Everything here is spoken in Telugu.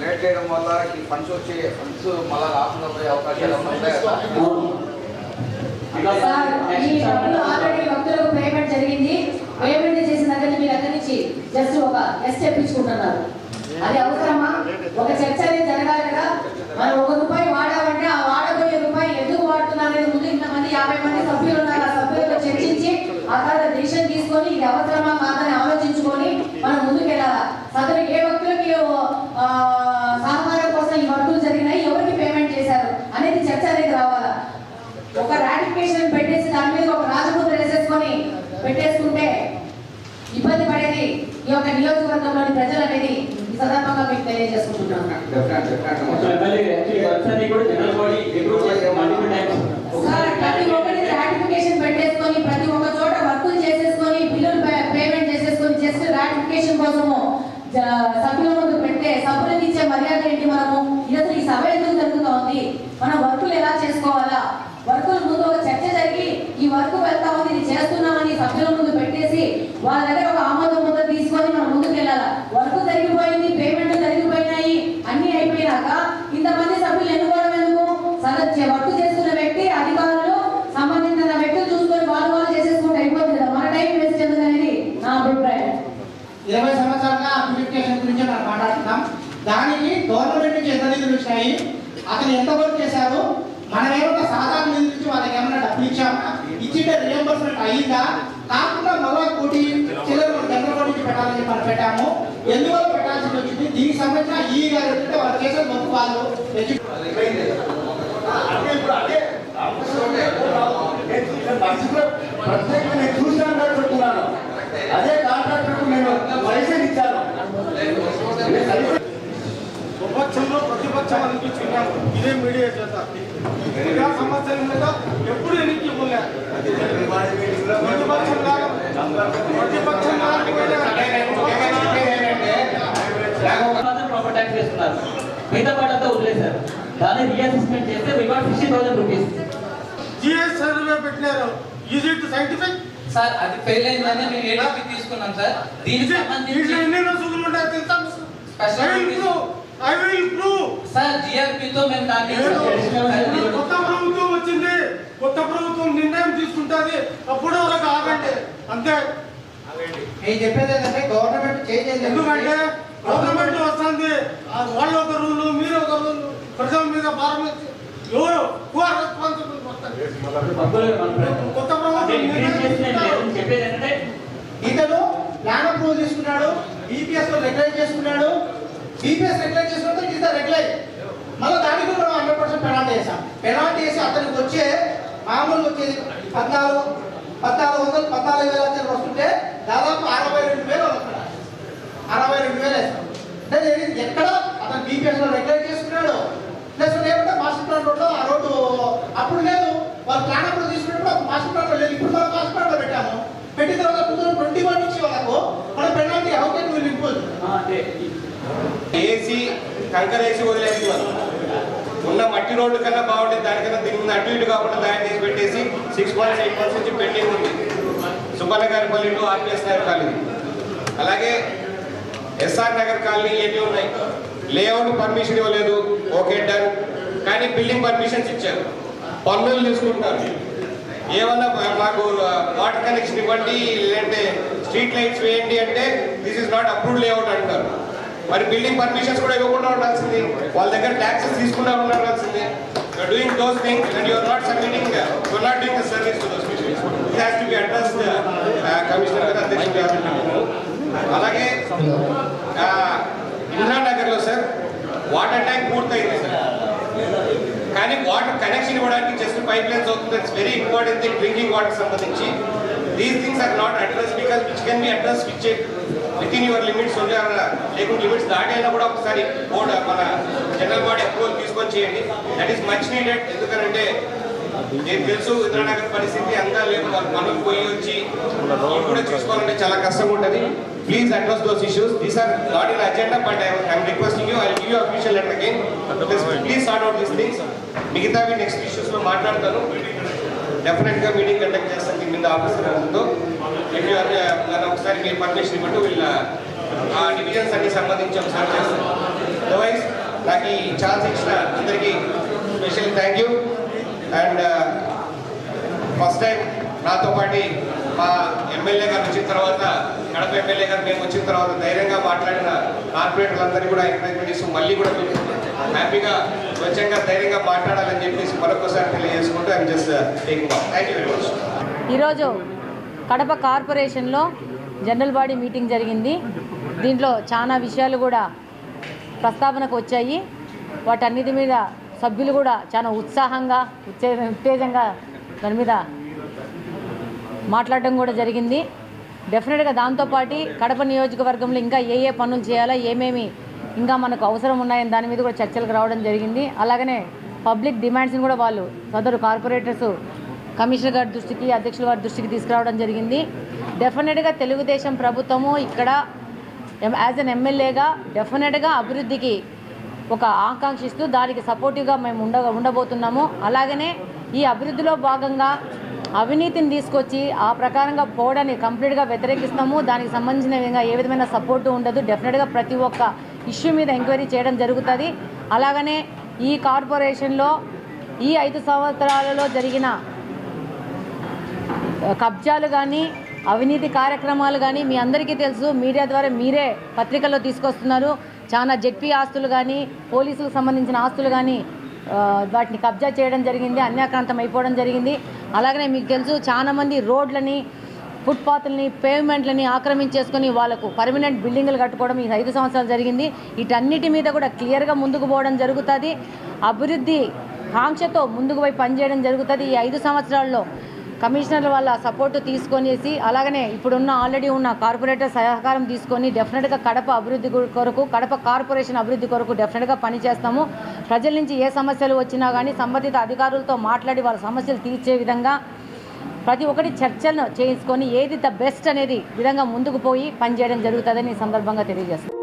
లేట్ చేయడం వల్ల ఈ ఫండ్స్ వచ్చే ఫండ్స్ మళ్ళీ రాకుండా పోయే అవకాశాలు భక్తులకు పేమెంట్ జరిగింది. పేమెంట్ చేసిన దగ్గర మీరు అక్కడి నుంచి జస్ట్ ఒక ఎస్ తెప్పించుకుంటున్నారు. అది అవసరమా? ఒక చర్చ అనేది జరగాలి కదా. మనం ఒక రూపాయి వాడామంటే ఆ వాడబోయే రూపాయి ఎందుకు వాడుతున్నారు? అనేది ముందు ఇంతమంది యాభై మంది సభ్యులు ఉన్నారు. ఆ సభ్యులతో చర్చించి ఆ తర్వాత డిసిషన్ తీసుకొని ఇది అవసరమా? కాదని ఆలోచించుకొని మనం ముందుకు వెళ్ళాలా సదరు ఏ భక్తులకి ఆ, సహకారం కోసం ఈ వర్కులు జరిగినాయి ఎవరికి పేమెంట్ చేశారు అనేది చర్చ అనేది రావాలా ఒక రాటిఫికేషన్ పెట్టేసి దాని మీద ఒక రాజముద్ర వేసేసుకొని పెట్టేసుకుంటే ఇబ్బంది పడేది ఈ యొక్క నియోజకవర్గంలోని ప్రజలు అనేది ఈ సందర్భంగా మీకు తెలియజేసుకుంటున్నాను. సార్ ప్రతి ఒక్కటి రాటిఫికేషన్ పెట్టేసుకొని ప్రతి ఒక్క చోట వర్కులు చేసేసుకొని బిల్లులు పేమెంట్ చేసేసుకొని జస్ట్ రాటిఫికేషన్ కోసము సభ్యుల ముందు పెట్టే సభ్యులకు ఇచ్చే మర్యాద ఏంటి మనము? ఇది అసలు ఈ సభ ఎందుకు జరుగుతూ ఉంది మనం వర్కులు ఎలా చేసుకోవాలా? వర్కుల ముందు ఒక చర్చ జరిగి ఈ వర్క్ వెళ్తా ఉంది ఇది చేస్తున్నామని సభ్యుల ముందు పెట్టేసి వాళ్ళ దగ్గర ఒక ఆమోదం ముద్ర తీసుకొని మనం ముందుకు వెళ్ళాలా వర్క్ జరిగిపోయింది పేమెంట్ జరిగిపోయినాయి అన్ని అయిపోయినాక ఇంతమంది సభ్యులు ఎన్నుకోవడం ఎందుకు సదస్య వర్క్ చేస్తున్న వ్యక్తి అధికారులు సంబంధించిన వ్యక్తులు చూసుకొని వాళ్ళు వాళ్ళు చేసేసుకుంటే అయిపోతుంది కదా మన టైం వేస్ట్ ఎందుకు అనేది నా అభిప్రాయం ఇరవై సంవత్సరాలుగా అప్లికేషన్ గురించి మనం మాట్లాడుతున్నాం దానికి గవర్నమెంట్ నుంచి ఎంత నిధులు వచ్చినాయి అతను ఎంత వర్క్ చేశారు? మనం ఏమన్నా సాధారణ నిధుల నుంచి వాళ్ళకి ఏమన్నా డబ్బులు ఇచ్చామా? ఇచ్చింటే రియంబర్స్మెంట్ అయ్యిందా కాకుండా మళ్ళా కోటి చిల్లర జనరల్ నుంచి పెట్టాలని చెప్పి మనం పెట్టాము. ఎందువల్ల పెట్టాల్సి వచ్చింది? దీనికి సంబంధించిన ఈ గారు ఏంటంటే వాళ్ళు చేసే వర్క్ వాళ్ళు ఎడ్యు- ఇప్పుడు అదే నేను మనిషిలో ప్రత్యేకంగా నేను చూసినాను కాబట్టి చెప్తున్నాను అదే కాంట్రాక్టర్ నేను లైసెన్స్ ఇచ్చాను నేను లైసెన్స్ విపక్షంలో ప్రతిపక్షం అనిపించుకున్నాము ఇదే మీడియా మీద ఎప్పుడు ఎన్నిక ఇవ్వలే. ప్రతిపక్షం లాగా ప్రతిపక్షం ట్యాక్స్ వేస్తున్నారు మిగతా వాళ్ళంతా వదిలేశారు. దాన్ని రీఅసెస్మెంట్ చేస్తే reward fifty thousand rupees GS survey పెట్టినారు. ఈజ్ ఇట్ సైంటిఫిక్ సార్ అది ఫెయిల్ అయిందని మేము ఏడీపీ తీసుకున్నాం సార్? దీనికి ఎన్ని రోజులు ఉంటాయో తెలుసా? Special I will. Prove sir జిఆర్పితో మేము దాన్ని కొత్త ప్రభుత్వం వచ్చింది. కొత్త ప్రభుత్వం నిర్ణయం తీసుకుంటుంది. అప్పుడు వరకు ఆగండి. అంతే. నేను చెప్పేది ఏంటంటే గవర్నమెంట్ చేంజ్ ఎందుకంటే గవర్నమెంట్ వస్తుంది. ఆ వాళ్ళు ఒక రూలు మీరు ఒక రూలు. ప్రజల మీద భారం ఎవరు? ఆర్ రెస్పాన్సిబుల్ కొత్త ప్రభుత్వం. చెప్పేది ఏంటంటే ఇతను ప్లాన్ అప్రూవల్ తీసుకున్నాడు బీపీఎస్లో రెగ్యులైజ్ చేసుకున్నాడు. బీపీఎస్ రెగ్యులేట్ చేసిన ఇట్ ఇస్ ద మళ్ళీ దానికి కూడా మనం హండ్రెడ్ పర్సెంట్ పెనాల్టీ వేసాం పెనాల్టీ వేసి అతనికి వచ్చే మామూలుగా వచ్చేది పద్నాలుగు పద్నాలుగు వందలు పద్నాలుగు వేల వస్తుంటే దాదాపు అరవై రెండు వేలు అరవై రెండు వేలు వేస్తాం అంటే ఇది ఎక్కడ అతను బీపీఎస్లో రెగ్యులైజ్ చేసుకున్నాడు ప్లస్ లేకుంటే మాస్టర్ ప్లాన్ రోడ్లో ఆ రోడ్డు అప్పుడు లేదు వాళ్ళు ప్లాన్ అప్పుడు తీసుకున్నప్పుడు అప్పుడు మాస్టర్ ప్లాన్లో లేదు ఇప్పుడు మనం మాస్టర్ ప్లాన్లో పెట్టాము పెట్టిన తర్వాత టూ థౌసండ్ ట్వంటీ వన్ నుంచి వాళ్ళకు మన penalty how can will impose అంటే వేసి కంకర వేసి వదిలేస్తున్నారు. ఉన్న మట్టి రోడ్డు కన్నా బాగుంటుంది దానికన్నా దీని ముందు అటు ఇటు కాకుండా తయారు చేసి పెట్టేసి సిక్స్ మంత్స్ ఎయిట్ మంత్స్ నుంచి పెండింగ్ ఉంది Subbannagaripalli to RPS Nagar colony. అలాగే ఎస్ఆర్ నగర్ కాలనీ ఏవి ఉన్నాయి? లేఅవుట్ పర్మిషన్ ఇవ్వలేదు. Okay done. కానీ బిల్డింగ్ పర్మిషన్స్ ఇచ్చారు. పన్నులు తీసుకుంటారు. ఏమన్నా మాకు వాటర్ కనెక్షన్ ఇవ్వండి లేదంటే స్ట్రీట్ లైట్స్ వేయండి అంటే this is not approved layout అంటారు. మరి బిల్డింగ్ పర్మిషన్స్ కూడా ఇవ్వకుండా ఉండాల్సింది. వాళ్ళ దగ్గర ట్యాక్సెస్ తీసుకుండా ఉండాల్సింది. You're doing those things and you're not submitting you're not doing the service to those people it has to be address commissioner గారు అధ్యక్షుడు గారు అలాగే ఆ, ఇందిరానగర్లో సార్ వాటర్ ట్యాంక్ పూర్తయింది సార్. కానీ వాటర్ కనెక్షన్ ఇవ్వడానికి జస్ట్ పైప్ లైన్స్ అవుతుంది. It's very important thing drinking water సంబంధించి. These things are not address because which can be address which with in your limits లేకుంటే లిమిట్స్ దాటి అయినా కూడా ఒకసారి బోర్డు మన జనరల్ బాడీ అప్రూవల్ తీసుకొని చేయండి. దట్ ఈస్ మచ్ నీడెడ్ ఎందుకంటే నేను తెలుసు ఇంద్రానగర్ పరిస్థితి అంతా లేదు మనం పోయి వచ్చి కూడా చూసుకోవాలంటే చాలా కష్టంగా ఉంటుంది. Please address those issues these are not in agenda but I'm requesting you I give you official letter again please sort out this things మిగతావి నెక్స్ట్ ఇష్యూస్లో మాట్లాడతాను. డెఫినెట్గా మీటింగ్ కండక్ట్ చేస్తాను మీ మీద ఆఫీసర్తో uh, నన్ను ఒకసారి మీరు పర్మిషన్ ఇవ్వండి వీళ్ళ ఆ డివిజన్స్ అన్ని సంబంధించి ఒకసారి చేస్తాం. అదర్వైజ్ నాకు ఈ ఛాన్స్ ఇచ్చిన అందరికీ special thank you and first time నాతో పాటు మా ఎమ్మెల్యే గారు వచ్చిన తర్వాత కడప ఎమ్మెల్యే గారు మేము వచ్చిన తర్వాత ధైర్యంగా మాట్లాడిన కార్పొరేటర్లందరినీ కూడా ఎంకరేజ్మెంట్ ఇస్తూ మళ్ళీ కూడా హ్యాపీగా స్వచ్ఛంగా ధైర్యంగా మాట్లాడాలని చెప్పేసి మరొకసారి తెలియజేసుకుంటూ just taking thank you very much ఈరోజు కడప కార్పొరేషన్లో జనరల్ బాడీ మీటింగ్ జరిగింది. దీంట్లో చాలా విషయాలు కూడా ప్రస్తావనకు వచ్చాయి. వాటన్నిటి మీద సభ్యులు కూడా చాలా ఉత్సాహంగా ఉత్తే ఉత్తేజంగా దాని మీద మాట్లాడడం కూడా జరిగింది. డెఫినెట్గా దాంతోపాటు కడప నియోజకవర్గంలో ఇంకా ఏ ఏ పనులు చేయాలా ఏమేమి ఇంకా మనకు అవసరం ఉన్నాయని దాని మీద కూడా చర్చలకు రావడం జరిగింది. అలాగనే పబ్లిక్ డిమాండ్స్ని కూడా వాళ్ళు సదరు కార్పొరేటర్స్ కమిషనర్ గారి దృష్టికి అధ్యక్షుల వారి దృష్టికి తీసుకురావడం జరిగింది. డెఫినెట్గా తెలుగుదేశం ప్రభుత్వము ఇక్కడ యాజ్ అన్ ఎమ్మెల్యేగా డెఫినెట్గా అభివృద్ధికి ఒక ఆకాంక్షిస్తూ దానికి సపోర్టివ్గా మేము ఉండ ఉండబోతున్నాము. అలాగనే ఈ అభివృద్ధిలో భాగంగా అవినీతిని తీసుకొచ్చి ఆ ప్రకారంగా పోవడాన్ని కంప్లీట్గా వ్యతిరేకిస్తాము. దానికి సంబంధించిన విధంగా ఏ విధమైన సపోర్టు ఉండదు. డెఫినెట్గా ప్రతి ఒక్క ఇష్యూ మీద ఎంక్వైరీ చేయడం జరుగుతుంది. అలాగనే ఈ కార్పొరేషన్లో ఈ ఐదు సంవత్సరాలలో జరిగిన కబ్జాలు కానీ అవినీతి కార్యక్రమాలు కానీ మీ అందరికీ తెలుసు. మీడియా ద్వారా మీరే పత్రికల్లో తీసుకొస్తున్నారు. చాలా జెడ్పీ ఆస్తులు కానీ పోలీసులకు సంబంధించిన ఆస్తులు కానీ వాటిని కబ్జా చేయడం జరిగింది. అన్యాక్రాంతం అయిపోవడం జరిగింది. అలాగనే మీకు తెలుసు చాలామంది రోడ్లని ఫుట్పాత్లని పేమెంట్లని ఆక్రమించేసుకొని వాళ్ళకు పర్మనెంట్ బిల్డింగ్లు కట్టుకోవడం ఈ ఐదు సంవత్సరాలు జరిగింది. వీటన్నిటి మీద కూడా క్లియర్గా ముందుకు పోవడం జరుగుతుంది. అభివృద్ధి కాంక్షతో ముందుకు పోయి పనిచేయడం జరుగుతుంది. ఈ ఐదు సంవత్సరాల్లో కమిషనర్ వాళ్ళ సపోర్టు తీసుకొనేసి అలాగనే ఇప్పుడున్న ఆల్రెడీ ఉన్న కార్పొరేటర్ సహకారం తీసుకొని డెఫినెట్గా కడప అభివృద్ధి కొరకు కడప కార్పొరేషన్ అభివృద్ధి కొరకు డెఫినెట్గా పనిచేస్తాము. ప్రజల నుంచి ఏ సమస్యలు వచ్చినా కానీ సంబంధిత అధికారులతో మాట్లాడి వాళ్ళ సమస్యలు తీర్చే విధంగా ప్రతి ఒక్కటి చర్చలను చేసుకొని ఏది ద బెస్ట్ అనేది విధంగా ముందుకు పోయి పనిచేయడం జరుగుతుందని ఈ సందర్భంగా తెలియజేస్తుంది